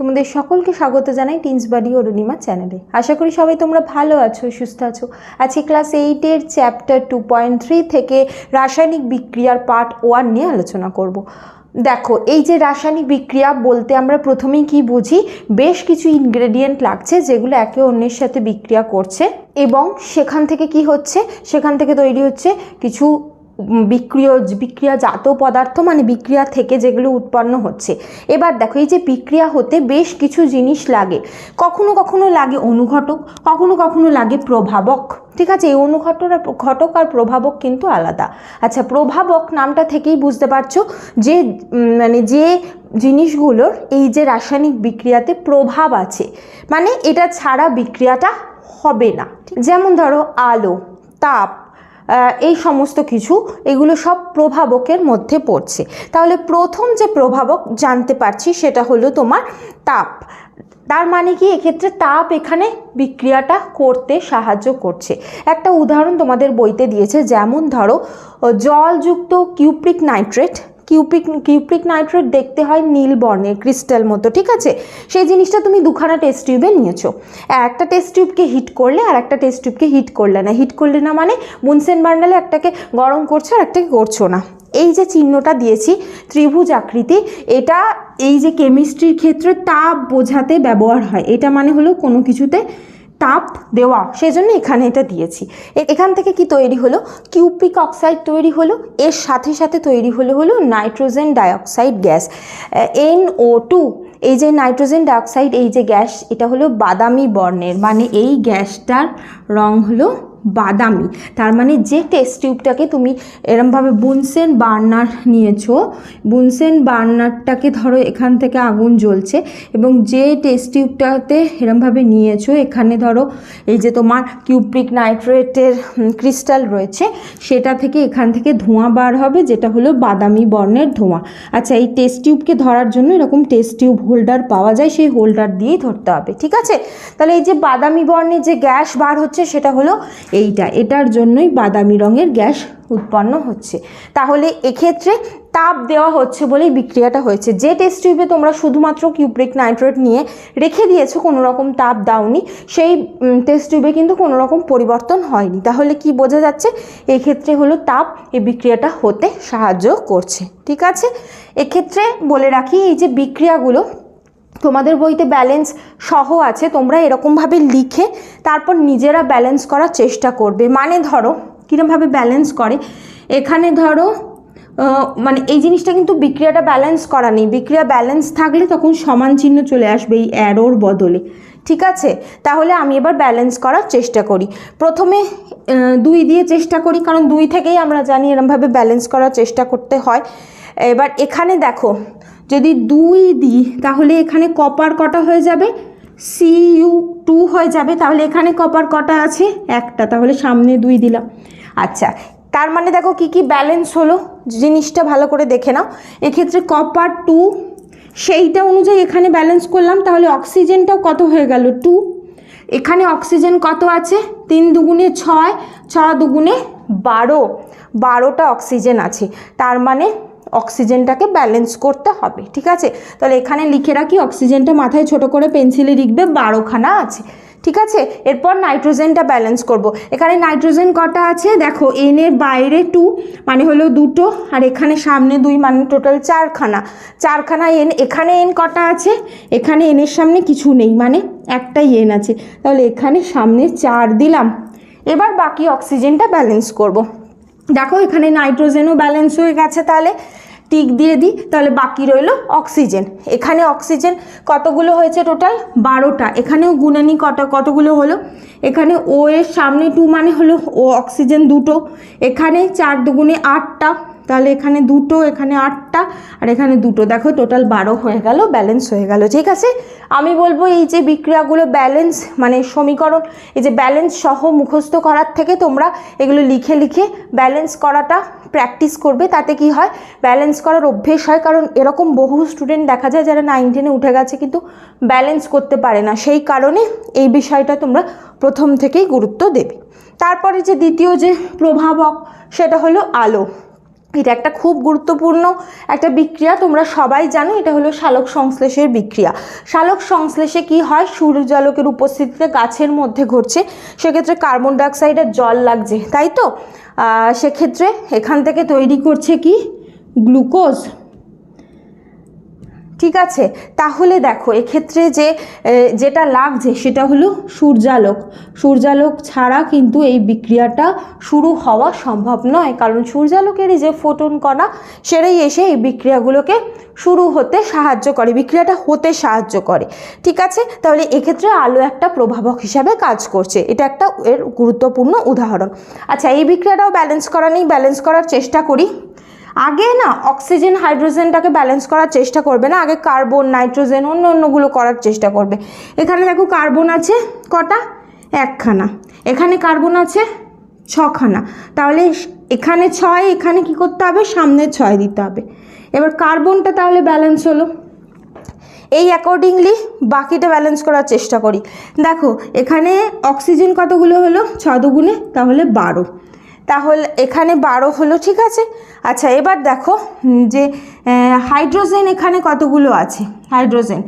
তোমাদের সকলকে স্বাগত জানাই টিন্স বাড়ি অরুণিমা চ্যানেলে। আশা করি সবাই তোমরা ভালো আছো, সুস্থ আছো। আজকে ক্লাস এইটের চ্যাপ্টার টু পয়েন্ট থ্রি থেকে রাসায়নিক বিক্রিয়ার পার্ট ওয়ান নিয়ে আলোচনা করব। দেখো, এই যে রাসায়নিক বিক্রিয়া বলতে আমরা প্রথমেই কি বুঝি? বেশ কিছু ইনগ্রেডিয়েন্ট লাগছে যেগুলো একে অন্যের সাথে বিক্রিয়া করছে এবং সেখান থেকে কি হচ্ছে? সেখান থেকে তৈরি হচ্ছে কিছু বিক্রিয়, বিক্রিয়াজাত পদার্থ মানে বিক্রিয়া থেকে যেগুলো উৎপন্ন হচ্ছে। এবার দেখো, এই যে বিক্রিয়া হতে বেশ কিছু জিনিস লাগে। কখনো কখনো লাগে অনুঘটক, কখনো কখনো লাগে প্রভাবক। ঠিক আছে? এই অনুঘটক আর ঘটক আর প্রভাবক কিন্তু আলাদা। আচ্ছা প্রভাবক নামটা থেকেই বুঝতে পারছ যে মানে যে জিনিসগুলোর এই যে রাসায়নিক বিক্রিয়াতে প্রভাব আছে মানে এটা ছাড়া বিক্রিয়াটা হবে না। যেমন ধরো, আলো, তাপ এই সমস্ত কিছু, এগুলো সব প্রভাবকের মধ্যে পড়ছে। তাহলে প্রথম যে প্রভাবক জানতে পারছি সেটা হলো তোমার তাপ। তার মানে কি? এক্ষেত্রে তাপ এখানে বিক্রিয়াটা করতে সাহায্য করছে। একটা উদাহরণ তোমাদের বইতে দিয়েছে, যেমন ধরো, জলযুক্ত cupric nitrate cupric cupric nitrate দেখতে হয় নীল বর্ণের ক্রিস্টাল মতো, ঠিক আছে? সেই জিনিসটা তুমি দুখানা টেস্ট টিউবে নিয়েছো। একটা টেস্ট টিউবকে হিট করলে আর একটা টেস্ট টিউবকে হিট করলে না। হিট করলে না মানে বুনসেন বার্নালে একটাকে গরম করছ আর একটাকে করছ না। এই যে চিহ্নটা দিয়েছি, ত্রিভুজ আকৃতি, এটা এই যে কেমিস্ট্রির ক্ষেত্রে তাপ বোঝাতে ব্যবহার হয়। এটা মানে হলো কোনো কিছুতে তাপ দেওয়া সেই জন্য এখানে এটা দিয়েছি। এখান থেকে কি তৈরি হলো? কিউপিক অক্সাইড তৈরি হলো, এর সাথে সাথে তৈরি হলো হলো nitrogen dioxide gas. N O two, এই যে নাইট্রোজেন ডাইঅক্সাইড, এই যে গ্যাস, এটা হলো বাদামি বর্ণের মানে এই গ্যাসটার রং হলো বাদামি। তার মানে যে টেস্ট টিউবটাকে তুমি এরমভাবে বুনসেন বার্নার নিয়েছো, বুনসেন বার্নারটাকে ধরো এখান থেকে আগুন জ্বলছে এবং যে টেস্ট টিউবটাতে এরমভাবে নিয়েছো, এখানে ধরো এই যে তোমার কিউপ্রিক নাইট্রেটের ক্রিস্টাল রয়েছে, সেটা থেকে এখান থেকে ধোঁয়া বার হবে, যেটা হলো বাদামি বর্ণের ধোঁয়া। আচ্ছা এই টেস্ট টিউবকে ধরার জন্য এরকম টেস্ট টিউব হোল্ডার পাওয়া যায়, সেই হোল্ডার দিয়েই ধরতে হবে, ঠিক আছে? তাহলে এই যে বাদামি বর্ণের যে গ্যাস বার হচ্ছে, সেটা হলো এইটা, এটার জন্যই বাদামি রঙের গ্যাস উৎপন্ন হচ্ছে। তাহলে এক্ষেত্রে তাপ দেওয়া হচ্ছে বলেই বিক্রিয়াটা হয়েছে। যে টেস্ট টিউবে তোমরা শুধুমাত্র কিউপ্রিক নাইট্রেট নিয়ে রেখে দিয়েছ কোনো রকম তাপ দাওনি, সেই টেস্ট টিউবে কিন্তু কোনো রকম পরিবর্তন হয়নি। তাহলে কি বোঝা যাচ্ছে? এক্ষেত্রে হলো তাপ এই বিক্রিয়াটা হতে সাহায্য করছে। ঠিক আছে? এক্ষেত্রে বলে রাখি, এই যে বিক্রিয়াগুলো তোমাদের বইতে ব্যালেন্স সহ আছে, তোমরা এরকমভাবে লিখে তারপর নিজেরা ব্যালেন্স করার চেষ্টা করবে। মানে ধরো, কীরমভাবে ব্যালেন্স করে? এখানে ধরো মানে এই জিনিসটা কিন্তু বিক্রিয়াটা ব্যালেন্স করা নেই। বিক্রিয়া ব্যালেন্স থাকলে তখন সমান চিহ্ন চলে আসবে এই অ্যারোর বদলে। ঠিক আছে? তাহলে আমি এবার ব্যালেন্স করার চেষ্টা করি। প্রথমে দুই দিয়ে চেষ্টা করি, কারণ দুই থেকেই আমরা জানি এরমভাবে ব্যালেন্স করার চেষ্টা করতে হয়। এবার এখানে দেখো যদি দুই দিই, তাহলে এখানে কপার কটা হয়ে যাবে? সি ইউ টু হয়ে যাবে, তাহলে এখানে কপার কটা আছে? একটা, তাহলে সামনে দুই দিলাম। আচ্ছা তার মানে দেখো কি কি ব্যালেন্স হলো? জিনিসটা ভালো করে দেখে নাও। এক্ষেত্রে কপার টু সেইটা অনুযায়ী এখানে ব্যালেন্স করলাম, তাহলে অক্সিজেনটাও কত হয়ে গেল? টু এখানে অক্সিজেন কত আছে? তিন দুগুণে ছয়, ছ দুগুণে বারো, বারোটা অক্সিজেন আছে। তার মানে অক্সিজেনটাকে ব্যালেন্স করতে হবে, ঠিক আছে? তাহলে এখানে লিখে রাখি, অক্সিজেনটা মাথায় ছোট করে পেন্সিলে লিখবে, বারোখানা আছে, ঠিক আছে? এরপর নাইট্রোজেনটা ব্যালেন্স করব। এখানে নাইট্রোজেন কটা আছে? দেখো এন এর বাইরে টু মানে হলো দুটো, আর এখানে সামনে দুই মানে টোটাল চারখানা। চারখানা এন এখানে এন কটা আছে? এখানে এনের সামনে কিছু নেই মানে একটাই এন আছে। তাহলে এখানে সামনে চার দিলাম। এবার বাকি অক্সিজেনটা ব্যালেন্স করব। দেখো, এখানে নাইট্রোজেনও ব্যালেন্স হয়ে গেছে তাহলে। টিক দিয়ে দিই, তাহলে বাকি রইল অক্সিজেন। এখানে অক্সিজেন কতগুলো হয়েছে টোটাল বারোটা। এখানেও কটা কত কতগুলো হলো? এখানে ও এর সামনে টু মানে হলো ও অক্সিজেন দুটো। এখানে চার দুগুণে আটটা। তাহলে এখানে দুটো, এখানে আটটা, আর এখানে দুটো। দেখো টোটাল বারো হয়ে গেল ব্যালেন্স হয়ে গেল, ঠিক আছে? আমি বলব এই যে বিক্রিয়াগুলো ব্যালেন্স মানে সমীকরণ, এই যে ব্যালেন্স সহ মুখস্থ করার থেকে তোমরা এগুলো লিখে লিখে ব্যালেন্স করাটা প্র্যাকটিস করবে, তাতে কি হয়? ব্যালেন্স করার অভ্যেস হয়, কারণ এরকম বহু স্টুডেন্ট দেখা যায় যারা নাইন টেনে উঠে গেছে, কিন্তু ব্যালেন্স করতে পারে না। সেই কারণে এই বিষয়টা তোমরা প্রথম থেকেই গুরুত্ব দেবে। তারপরে যে দ্বিতীয় যে প্রভাবক, সেটা হলো আলো। এটা একটা খুব গুরুত্বপূর্ণ একটা বিক্রিয়া, তোমরা সবাই জানো এটা হলো শালক সংশ্লেষের বিক্রিয়া। শালক সংশ্লেষে কি হয়? সূর্যালোকের উপস্থিতিতে গাছের মধ্যে ঘটছে, সেক্ষেত্রে কার্বন ডাইঅক্সাইড আর জল লাগছে, তাই তো? সেক্ষেত্রে এখান থেকে তৈরি করছে কি? গ্লুকোজ। ঠিক আছে? তাহলে দেখো, এক্ষেত্রে যে যেটা লাগছে সেটা হলো সূর্যালোক। সূর্যালোক ছাড়া কিন্তু এই বিক্রিয়াটা শুরু হওয়া সম্ভব নয়। কারণ সূর্যালোকেরই যে ফোটন কণা, সেটাই এসে এই বিক্রিয়াগুলোকে শুরু হতে সাহায্য করে, বিক্রিয়াটা হতে সাহায্য করে। ঠিক আছে? তাহলে এক্ষেত্রে আলো একটা প্রভাবক হিসাবে কাজ করছে। এটা একটা এর গুরুত্বপূর্ণ উদাহরণ। আচ্ছা এই বিক্রিয়াটাও ব্যালেন্স করা নেই। ব্যালেন্স করার চেষ্টা করি। আগে না অক্সিজেন হাইড্রোজেনটাকে ব্যালেন্স করার চেষ্টা করবে না, আগে কার্বন নাইট্রোজেন অন্য অন্যগুলো করার চেষ্টা করবে। এখানে দেখো কার্বন আছে কটা? একখানা। এখানে কার্বন আছে ছখানা। তাহলে এখানে ছয়, এখানে কি করতে হবে? সামনে ছয় দিতে হবে। এবার কার্বনটা তাহলে ব্যালেন্স হলো। এই অ্যাকর্ডিংলি বাকিটা ব্যালেন্স করার চেষ্টা করি। দেখো, এখানে অক্সিজেন কতগুলো হলো? ছ দুগুণে, তাহলে বারো। তাহলে এখানে বারো হলো, ঠিক আছে? আচ্ছা এবার দেখো যে হাইড্রোজেন এখানে কতগুলো আছে? হাইড্রোজেন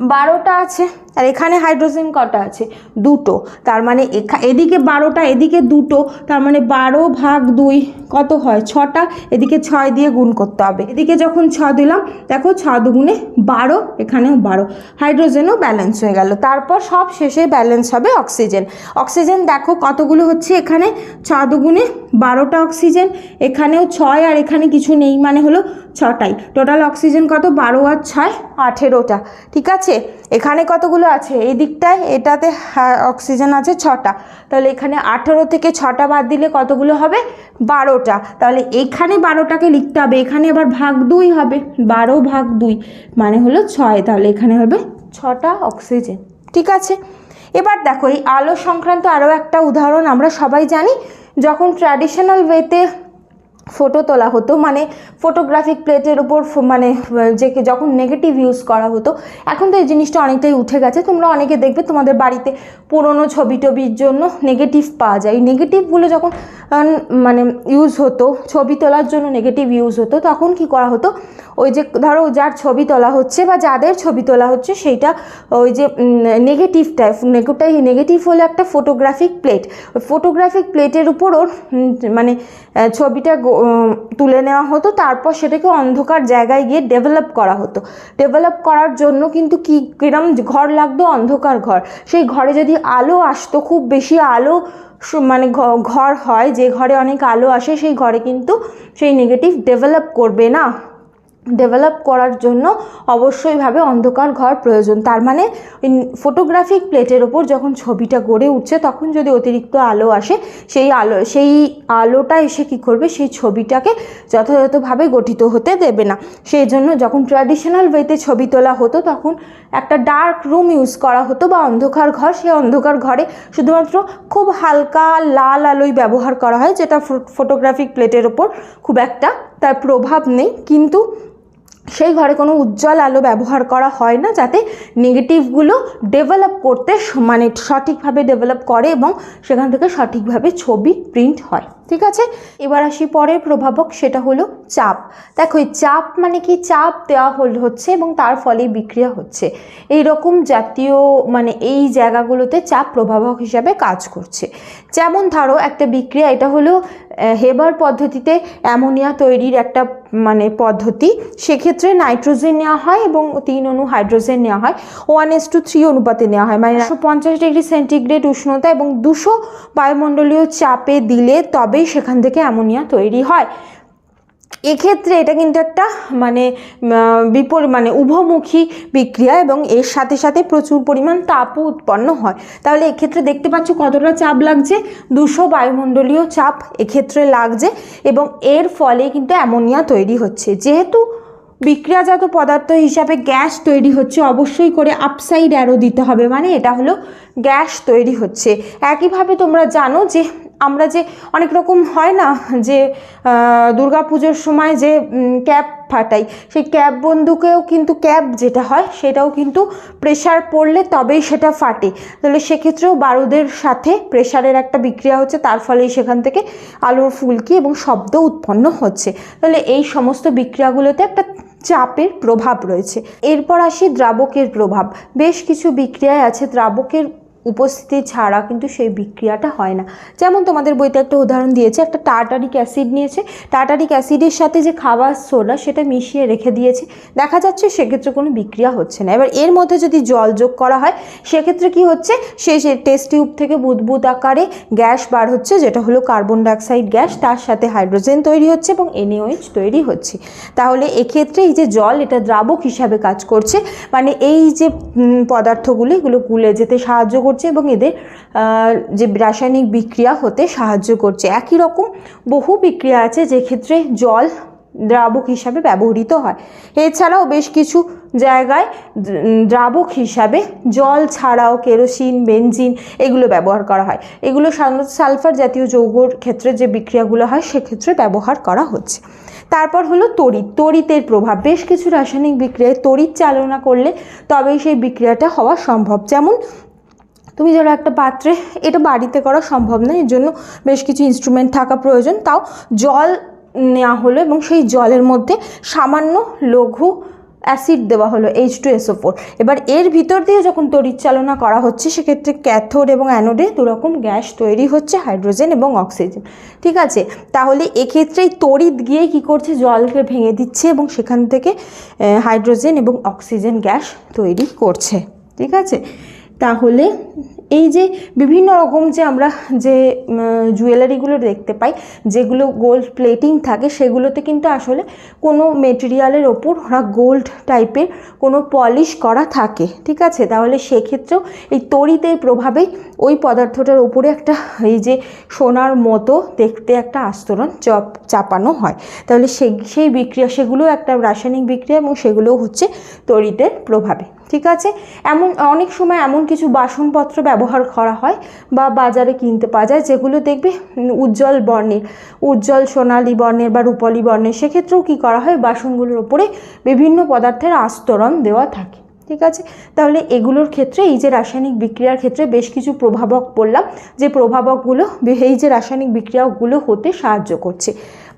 বারোটা আছে, আর এখানে হাইড্রোজেন কটা আছে? দুটো। তার মানে এখা- এদিকে বারোটা, এদিকে দুটো, তার মানে বারো ভাগ দুই কত হয়? ছটা। এদিকে ছয় দিয়ে গুণ করতে হবে। এদিকে যখন ছ দিলাম, দেখো ছ দুগুণে বারো, এখানেও বারো। হাইড্রোজেনও ব্যালেন্স হয়ে গেল। তারপর সব শেষে ব্যালেন্স হবে অক্সিজেন অক্সিজেন দেখো কতগুলো হচ্ছে এখানে? ছ দুগুণে বারোটা অক্সিজেন এখানেও ছয়, আর এখানে কিছু নেই। মানে হলো ছটাই। টোটাল অক্সিজেন কত? বারো আর ছয়? আঠেরোটা। ঠিক আছে? এখানে কতগুলো আছে? এই দিকটায়, এটাতে অক্সিজেন আছে ছটা। তাহলে এখানে আঠেরো থেকে ছটা বাদ দিলে কতগুলো হবে? বারোটা। তাহলে এখানে বারোটাকে লিখতে হবে। এখানে আবার ভাগ দুই হবে। বারো ভাগ দুই মানে হলো ছয়। তাহলে এখানে হবে ছটা অক্সিজেন ঠিক আছে? এবার দেখো, এই আলো সংক্রান্ত আরও একটা উদাহরণ আমরা সবাই জানি। যখন ট্র্যাডিশনাল ওয়েতে ফটো তোলা হতো। মানে ফটোগ্রাফিক প্লেটের উপর মানে যে যখন নেগেটিভ ইউজ করা হতো, এখন তো এই জিনিসটা অনেকটাই উঠে গেছে। তোমরা অনেকে দেখবে তোমাদের বাড়িতে পুরনো ছবি টবির জন্য নেগেটিভ পাওয়া যায়। নেগেটিভগুলো যখন মানে ইউজ হতো, ছবি তোলার জন্য নেগেটিভ ইউজ হতো, তখন কি করা হতো? ওই যে, ধরো যার ছবি তোলা হচ্ছে বা যাদের ছবি তোলা হচ্ছে, সেইটা ওই যে নেগেটিভটা নেগেটাই নেগেটিভ হলো একটা ফটোগ্রাফিক প্লেট ফটোগ্রাফিক প্লেটের উপর ওর মানে ছবিটা তুলে নেওয়া হতো। তারপর সেটাকে অন্ধকার জায়গায় গিয়ে ডেভেলপ করা হতো। ডেভেলপ করার জন্য কিন্তু কি, কিরম ঘর লাগতো? অন্ধকার ঘর। সেই ঘরে যদি আলো আসতো, খুব বেশি আলো মানে ঘর হয়, যে ঘরে অনেক আলো আসে, সেই ঘরে কিন্তু সেই নেগেটিভ ডেভেলপ করবে না। ডেভেলপ করার জন্য অবশ্যইভাবে অন্ধকার ঘর প্রয়োজন। তার মানে ফটোগ্রাফিক প্লেটের ওপর যখন ছবিটা গড়ে উঠছে, তখন যদি অতিরিক্ত আলো আসে, সেই আলো, সেই আলোটা এসে কী করবে? সেই ছবিটাকে যথাযথভাবে গঠিত হতে দেবে না। সেই জন্য যখন ট্র্যাডিশনাল ওয়েতে ছবি তোলা হতো, তখন একটা ডার্ক রুম ইউজ করা হতো বা অন্ধকার ঘর, সেই অন্ধকার ঘরে শুধুমাত্র খুব হালকা লাল আলোই ব্যবহার করা হয়, যেটা ফটোগ্রাফিক প্লেটের ওপর খুব একটা তার প্রভাব নেই। কিন্তু সেই ঘরে কোনো উজ্জ্বল আলো ব্যবহার করা হয় না যাতে নেগেটিভগুলো ডেভেলপ করতে মানে সঠিকভাবে ডেভেলপ করে এবং সেখান থেকে সঠিকভাবে ছবি প্রিন্ট হয়। ঠিক আছে? এবার আসি পরের প্রভাবক, সেটা হলো চাপ। দেখো, এই চাপ মানে কি? চাপ দেওয়া হল হচ্ছে এবং তার ফলে বিক্রিয়া হচ্ছে। এই রকম জাতীয় মানে এই জায়গাগুলোতে চাপ প্রভাবক হিসাবে কাজ করছে। যেমন ধরো, একটা বিক্রিয়া, এটা হলো হেবার পদ্ধতিতে অ্যামোনিয়া তৈরির একটা মানে পদ্ধতি। সেক্ষেত্রে নাইট্রোজেন নেওয়া হয় এবং তিন অণু হাইড্রোজেন নেওয়া হয়। ওয়ান এস টু থ্রি অনুপাতে নেওয়া হয়। মানে একশো পঞ্চাশ ডিগ্রি সেন্টিগ্রেড উষ্ণতা এবং দুশো বায়ুমণ্ডলীয় চাপে দিলে তবেই সেখান থেকে অ্যামোনিয়া তৈরি হয়। এক্ষেত্রে এটা কিন্তু একটা মানে বিপর মানে উভমুখী বিক্রিয়া এবং এর সাথে সাথে প্রচুর পরিমাণ তাপও উৎপন্ন হয়। তাহলে এক্ষেত্রে দেখতে পাচ্ছ কতটা চাপ লাগছে? দুশো বায়ুমণ্ডলীয় চাপ এক্ষেত্রে লাগছে এবং এর ফলে কিন্তু অ্যামোনিয়া তৈরি হচ্ছে। যেহেতু বিক্রিয়াজাত পদার্থ হিসাবে গ্যাস তৈরি হচ্ছে, অবশ্যই করে আপসাইড অ্যারো দিতে হবে। মানে এটা হলো গ্যাস তৈরি হচ্ছে। একইভাবে তোমরা জানো যে আমরা যে অনেক রকম হয় না যে দুর্গা পুজোর সময় যে ক্যাপ ফাটাই, সেই ক্যাপ বন্দুকেও কিন্তু ক্যাপ যেটা হয় সেটাও কিন্তু প্রেশার পড়লে তবেই সেটা ফাটে। তাহলে সেক্ষেত্রেও বারুদের সাথে প্রেশারের একটা বিক্রিয়া হচ্ছে, তার ফলেই সেখান থেকে আলোর ফুলকি এবং শব্দ উৎপন্ন হচ্ছে। তাহলে এই সমস্ত বিক্রিয়াগুলোতে একটা চাপের প্রভাব রয়েছে। এরপর আসি দ্রাবকের প্রভাব। বেশ কিছু বিক্রিয়ায় আছে দ্রাবকের উপস্থিতি ছাড়া কিন্তু সেই বিক্রিয়াটা হয় না। যেমন তোমাদের বইতে একটা উদাহরণ দিয়েছে, একটা টার্টারিক অ্যাসিড নিয়েছে। টার্টারিক অ্যাসিডের সাথে যে খাবার সোডা, সেটা মিশিয়ে রেখে দিয়েছে। দেখা যাচ্ছে সেক্ষেত্রে কোনো বিক্রিয়া হচ্ছে না। এবার এর মধ্যে যদি জল যোগ করা হয়, সেক্ষেত্রে কি হচ্ছে? সে সে টেস্ট টিউব থেকে বুদবুদ আকারে গ্যাস বার হচ্ছে, যেটা হলো কার্বন ডাইঅক্সাইড গ্যাস। তার সাথে হাইড্রোজেন তৈরি হচ্ছে এবং এনএইচ তৈরি হচ্ছে। তাহলে এক্ষেত্রে এই যে জল, এটা দ্রাবক হিসাবে কাজ করছে। মানে এই যে পদার্থগুলো, এগুলো গুলে যেতে সাহায্য করছে এবং এদের যে রাসায়নিক বিক্রিয়া হতে সাহায্য করছে। একই রকম বহু বিক্রিয়া আছে যে ক্ষেত্রে জল দ্রাবক হিসাবে ব্যবহৃত হয়। এছাড়াও বেশ কিছু জায়গায় দ্রাবক হিসাবে জল ছাড়াও কেরোসিন, বেনজিন এগুলো ব্যবহার করা হয়। এগুলো সাধারণত সালফার জাতীয় যৌগর ক্ষেত্রে যে বিক্রিয়াগুলো হয়, সেক্ষেত্রে ব্যবহার করা হচ্ছে। তারপর হলো তড়িৎ। তড়িতের প্রভাব। বেশ কিছু রাসায়নিক বিক্রিয়ায় তড়িৎ চালনা করলে তবেই সেই বিক্রিয়াটা হওয়া সম্ভব। যেমন তুমি ধরো একটা পাত্রে এটা বাড়িতে করা সম্ভব নয় এর জন্য বেশ কিছু ইনস্ট্রুমেন্ট থাকা প্রয়োজন। তাও জল নেওয়া হলো এবং সেই জলের মধ্যে সামান্য লঘু অ্যাসিড দেওয়া হলো এইচ টু এসও ফোর এবার এর ভিতর দিয়ে যখন তড়িৎ চালনা করা হচ্ছে, সেক্ষেত্রে ক্যাথোড এবং অ্যানোডে দুরকম গ্যাস তৈরি হচ্ছে হাইড্রোজেন এবং অক্সিজেন ঠিক আছে? তাহলে এক্ষেত্রে এই তড়িৎ গিয়ে কী করছে? জলকে ভেঙে দিচ্ছে এবং সেখান থেকে হাইড্রোজেন এবং অক্সিজেন গ্যাস তৈরি করছে। ঠিক আছে? তাহলে এই যে বিভিন্ন রকম যে আমরা যে জুয়েলারিগুলো দেখতে পাই, যেগুলো গোল্ড প্লেটিং থাকে, সেগুলোতে কিন্তু আসলে কোনো মেটেরিয়ালের ওপর ওরা গোল্ড টাইপের কোনো পলিশ করা থাকে, ঠিক আছে? তাহলে সেক্ষেত্রেও এই তড়িতের প্রভাবে ওই পদার্থটার ওপরে একটা, এই যে সোনার মতো দেখতে একটা আস্তরণ চপ, চাপানো হয়। তাহলে সেই সেই বিক্রিয়া, সেগুলো একটা রাসায়নিক বিক্রিয়া এবং সেগুলোও হচ্ছে তড়িতের প্রভাবে। ঠিক আছে? এমন, অনেক সময় এমন কিছু বাসনপত্র ব্যবহার করা হয় বা বাজারে কিনতে পাওয়া যায়, যেগুলো দেখবে উজ্জ্বল বর্ণের, উজ্জ্বল সোনালী বর্ণের বা রূপালী বর্ণের। সেক্ষেত্রেও কী করা হয়? বাসনগুলোর ওপরে বিভিন্ন পদার্থের আস্তরণ দেওয়া থাকে, ঠিক আছে? তাহলে এগুলোর ক্ষেত্রে, এই যে রাসায়নিক বিক্রিয়ার ক্ষেত্রে বেশ কিছু প্রভাবক বললাম, যে প্রভাবকগুলো, এই যে রাসায়নিক বিক্রিয়াগুলো হতে সাহায্য করছে।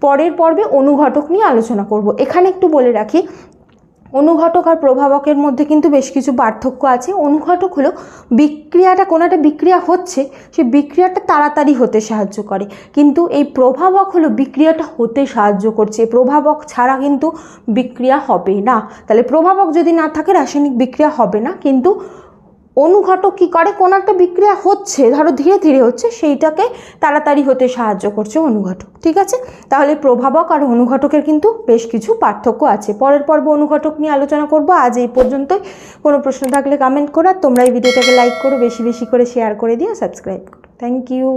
পরের পর্বে অনুঘটক নিয়ে আলোচনা করব। এখানে একটু বলে রাখি অনুঘটক আর প্রভাবকের মধ্যে কিন্তু বেশ কিছু পার্থক্য আছে। অনুঘটক হলো বিক্রিয়াটা কোনো একটা বিক্রিয়া হচ্ছে, সে বিক্রিয়াটা তাড়াতাড়ি হতে সাহায্য করে। কিন্তু এই প্রভাবক হলো বিক্রিয়াটা হতে সাহায্য করছে। প্রভাবক ছাড়া কিন্তু বিক্রিয়া হবে না। তাহলে প্রভাবক যদি না থাকে, রাসায়নিক বিক্রিয়া হবে না। কিন্তু অনুঘটক কী করে? কোনো একটা বিক্রিয়া হচ্ছে, ধরো ধীরে ধীরে হচ্ছে, সেইটাকে তাড়াতাড়ি হতে সাহায্য করছে অনুঘটক, ঠিক আছে? তাহলে প্রভাবক আর অনুঘটকের কিন্তু বেশ কিছু পার্থক্য আছে। পরের পর্ব অনুঘটক নিয়ে আলোচনা করব। আজ এই পর্যন্তই। কোনো প্রশ্ন থাকলে কমেন্ট করো, আর তোমরা এই ভিডিওটাকে লাইক করো, বেশি বেশি করে শেয়ার করে দিও সাবস্ক্রাইব করো। Thank you